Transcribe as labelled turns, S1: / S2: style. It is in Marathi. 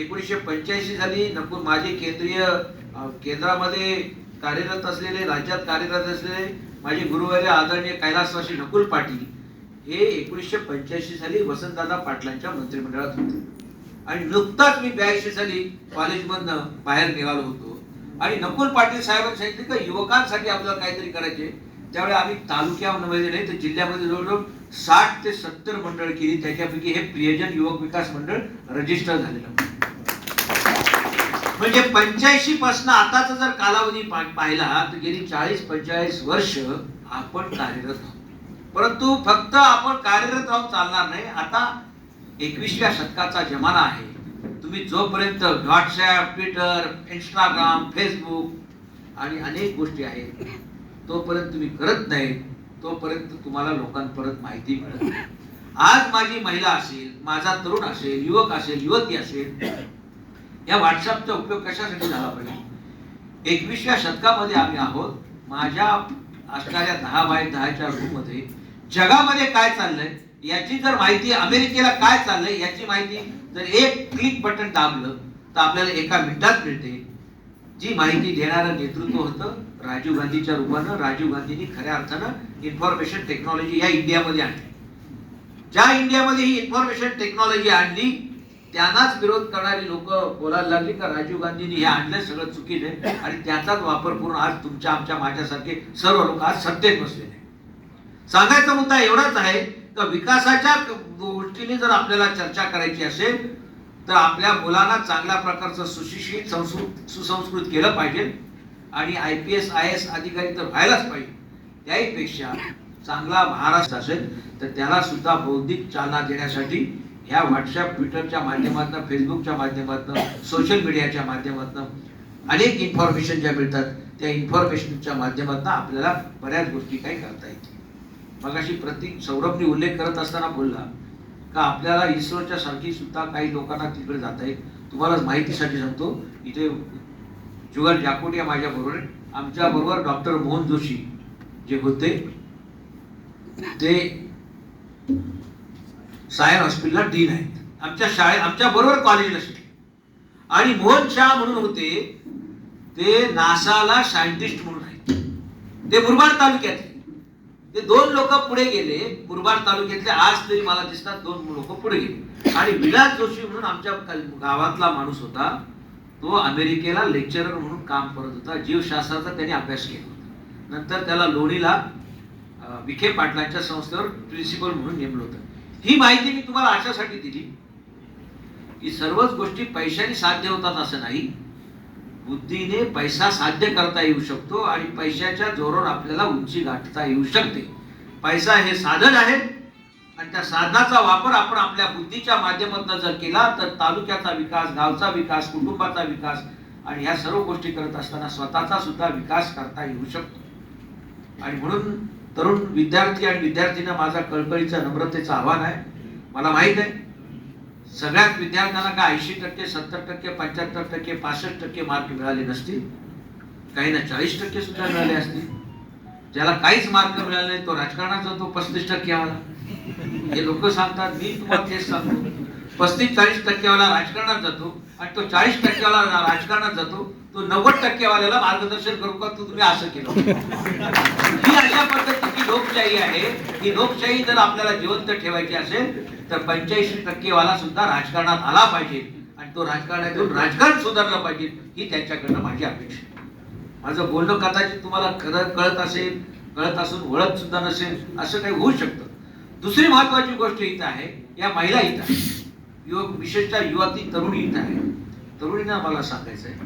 S1: एकोणीसशे पंच्याऐंशी साली नकुल माझे केंद्रीय केंद्रामध्ये कार्यरत असलेले राज्यात कार्यरत असलेले माझे गुरुवारी आदरणीय कैलासवासी नकुल पाटील हे एकोणीसशे पंच्याऐंशी साली वसंतदादा पाटलांच्या मंत्रिमंडळात होते. आणि नुकताच मी ब्याऐंशी साली कॉलेजमधनं बाहेर निघालो होतो. आणि नकुल पाटील साहेबांनी सांगितले का युवकांसाठी आपल्याला काहीतरी करायचे. त्यावेळी आम्ही तालुक्यामध्ये नाही तर जिल्ह्यामध्ये जवळजवळ साठ ते सत्तर मंडळ केली. त्याच्यापैकी हे प्रियजन युवक विकास मंडळ रजिस्टर झालेलं. म्हणजे पंच्याऐंशी पासून आताचा जर कालावधी पाहिला तर गेली चाळीस पंचेचाळीस वर्ष आपण कार्यरत आहोत. परंतु फक्त आपण कार्यरत राहून चालणार नाही. आता एकवीसव्या शतकाचा जमाना आहे. तुम्ही जोपर्यंत व्हॉट्सॲप ट्विटर इंस्टाग्राम फेसबुक आणि अनेक गोष्टी आहेत तोपर्यंत तुम्ही करत नाही तोपर्यंत तुम्हाला लोकांपर्यंत माहिती मिळत नाही. आज माझी महिला असेल माझा तरुण असेल युवक असेल युवती असेल या व्हॉट्सअपचा उपयोग कशासाठी झाला पाहिजे एकवीसव्या शतकामध्ये आम्ही आहोत. माझ्या असणाऱ्या दहा बाय दहाच्या रूममध्ये जगामध्ये काय चाललंय याची जर माहिती अमेरिकेला काय चाललंय याची माहिती जर एक क्लिक बटन दाबलं तर आपल्याला एका मिनिटात मिळते. जी माहिती देणारं नेतृत्व होतं राजीव गांधीच्या रूपानं. राजीव गांधींनी खऱ्या अर्थानं इन्फॉर्मेशन टेक्नॉलॉजी या इंडियामध्ये आणली. ज्या इंडियामध्ये ही इन्फॉर्मेशन टेक्नॉलॉजी आणली त्यांनाच विरोध करणारी लोक बोलायला लागली का? राजीव गांधींनी हे आणलं सगळं चुकीचं आहे आणि त्याचाच वापर करून आज तुमच्या आमच्या माझ्यासारखे सर्व लोक आज सत्तेत बसलेले सांगायचा मुद्दा एवढाच आहे का विकासाच्या गोष्टीने जर आपल्याला चर्चा करायची असेल तर आपल्या मुलांना चांगल्या प्रकारचं सुशिक्षित संस्कृत सुसंस्कृत केलं पाहिजे आणि I P S I S अधिकारी तर व्हायलाच पाहिजे. त्याहीपेक्षा चांगला महाराष्ट्र असेल तर त्याला सुद्धा बौद्धिक चालना देण्यासाठी ह्या व्हॉट्सअप ट्विटरच्या माध्यमातून फेसबुकच्या माध्यमातून सोशल मीडियाच्या माध्यमातून अनेक इन्फॉर्मेशन ज्या मिळतात त्या इन्फॉर्मेशनच्या माध्यमातून आपल्याला बऱ्याच गोष्टी काही करता येतील. मग अशी प्रतीक सौरभने उल्लेख करत असताना बोलला का आपल्याला इस्रोच्या सारखी सुद्धा काही लोकांना तिकडे जाता येईल तुम्हाला माहितीसाठी सांगतो इथे जुगल जाकोटिया माझ्या बरोबर आमच्या बरोबर डॉक्टर मोहन जोशी जे होते ते सायन हॉस्पिटलला डीन आहेत. आमच्या शाळे आमच्या बरोबर कॉलेजला शिकले. आणि मोहन शाह म्हणून होते ते नासाला सायंटिस्ट म्हणून आहेत. ते मुरबाड तालुक्यातले. ते दोन लोक पुढे गेले. मुरबाड तालुक्यातले आज तरी मला दिसतात दोन लोक पुढे गेले. आणि विलास जोशी म्हणून आमच्या गावातला माणूस होता. तो अमेरिकेला लेक्चरर म्हणून काम करत होता. जीवशास्त्राचा त्याने अभ्यास केला होता. नंतर त्याला लोणीला विखे पाटलांच्या संस्थेवर प्रिन्सिपल म्हणून नेमलं होतं. ही माहिती मी तुम्हाला अशासाठी दिली. की सर्वच गोष्टी पैशाने साध्य होतात असं नाही. बुद्धीने पैसा साध्य करता येऊ शकतो आणि पैशाच्या जोरावर आपल्याला उंची गाठता येऊ शकते. पैसा हे साधन आहे आणि त्या साधनाचा वापर आपण आपल्या बुद्धीच्या माध्यमातून जर केला तर तालुक्याचा विकास गावचा विकास कुटुंबाचा विकास आणि ह्या सर्व गोष्टी करत असताना स्वतःचा सुद्धा विकास करता येऊ शकतो. आणि म्हणून तरुण विद्यार्थी आणि विद्यार्थींना माझा कळकळीचा नम्रतेचं आव्हान आहे. मला माहीत आहे. सगळ्याच विद्यार्थ्यांना का ऐंशी टक्के सत्तर टक्के पंच्याहत्तर टक्के पासष्ट टक्के मार्क मिळाले नसतील. काहींना चाळीस टक्के सुद्धा मिळाले असतील. ज्याला काहीच मार्क मिळाले नाही तो राजकारणात जातो पस्तीस टक्केवाला हे लोक सांगतात मी तुम्हाला तेच सांगतो. पस्तीस चाळीस टक्केवाला राजकारणात जातो आणि तो चाळीस टक्केवाला राजकारणात जातो तो नव्वद टक्केवाल्याला मार्गदर्शन करू का? तू तुम्ही असं केलं. ही अशा पद्धतीची लोकशाही आहे. ही लोकशाही जर आपल्याला जिवंत ठेवायची असेल तर पंच्याऐंशी टक्केवाला सुद्धा राजकारणात आला पाहिजे. आणि तो राजकारणात येऊन राजकारण सुधारलं पाहिजे ही त्यांच्याकडनं माझी अपेक्षा आहे. माझं बोलणं कदाचित तुम्हाला खरं कळत असेल कळत असून वळत सुद्धा नसेल असं काही होऊ शकतं. दुसरी महत्वाची गोष्ट इथं आहे या महिला इथं आहे. युवक विशेषतः युवती तरुणी इथं आहे. तरुणींना मला सांगायचं आहे